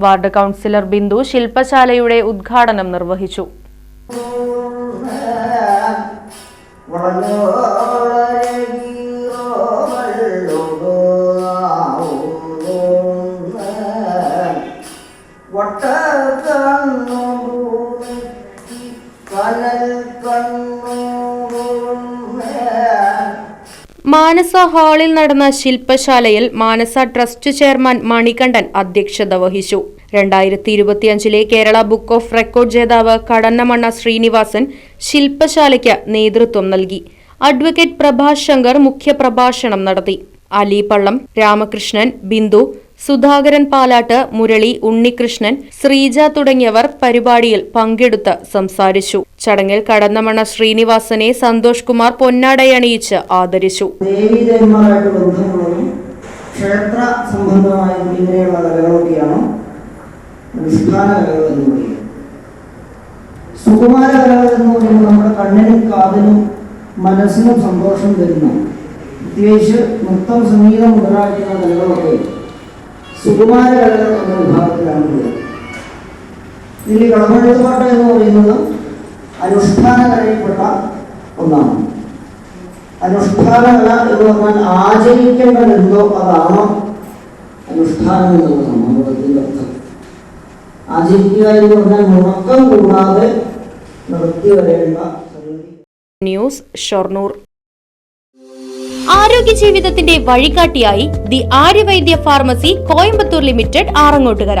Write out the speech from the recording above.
Ward councillor Bindu ശില്പശാലയുടെ ഉദ്ഘാടനം നിർവഹിച്ചു മാനസ ഹാളിൽ നടന്ന ശില്പശാലയിൽ മാനസ ട്രസ്റ്റ് ചെയർമാൻ മണികണ്ഠൻ അധ്യക്ഷത വഹിച്ചു. രണ്ടായിരത്തി ഇരുപത്തിയഞ്ചിലെ കേരള ബുക്ക് ഓഫ് റെക്കോർഡ് ജേതാവ് കടന്നമണ്ണ ശ്രീനിവാസൻ ശില്പശാലയ്ക്ക് നേതൃത്വം നൽകി. അഡ്വക്കേറ്റ് പ്രഭാഷ് ശങ്കർ മുഖ്യപ്രഭാഷണം നടത്തി. അലി പള്ളം രാമകൃഷ്ണൻ ബിന്ദു സുധാകരൻ പാലാട്ട് മുരളി ഉണ്ണികൃഷ്ണൻ ശ്രീജ തുടങ്ങിയവർ പരിപാടിയിൽ പങ്കെടുത്ത് സംസാരിച്ചു. ചടങ്ങിൽ കടന്നമണ ശ്രീനിവാസനെ സന്തോഷ് കുമാർ പൊന്നാടയണിയിച്ച് ആദരിച്ചു. ക്ഷേത്ര സംബന്ധമായ ഇങ്ങനെയുള്ള കലകളൊക്കെയാണ് അടിസ്ഥാന കലകൾ എന്ന് പറയുന്നത്. സുകുമാര കലകൾ എന്ന് പറയുന്നത് നമ്മുടെ കണ്ണിനും കാതിനും മനസ്സിനും സന്തോഷം തരുന്ന പ്രത്യേകിച്ച് നൃത്തം സംഗീതം മുതലായിട്ടുള്ള കലകളൊക്കെ സുകുമാര കലകൾ എന്ന വിഭാഗത്തിലാണ് ഇതിൽ കളമെഴുത്തുപാട്ട് എന്ന് പറയുന്നത് അനുഷ്ഠാന കലയിൽപ്പെട്ട ഒന്നാണ്. അനുഷ്ഠാന കല എന്ന് പറഞ്ഞാൽ ആചരിക്കേണ്ടത് എന്തോ അതാണ് അനുഷ്ഠാനം എന്നുള്ള സംഭവത്തിന്റെ അർത്ഥം. ആചരിക്കുക എന്ന് പറഞ്ഞാൽ മുടക്കം കൂടാതെ നിർത്തി വരേണ്ട ന്യൂസ് ഷൊർണൂർ. ആരോഗ്യ ജീവിതത്തിന്റെ വഴികാട്ടിയായി the Aryavaidya pharmacy Coimbatore limited Arangottukara.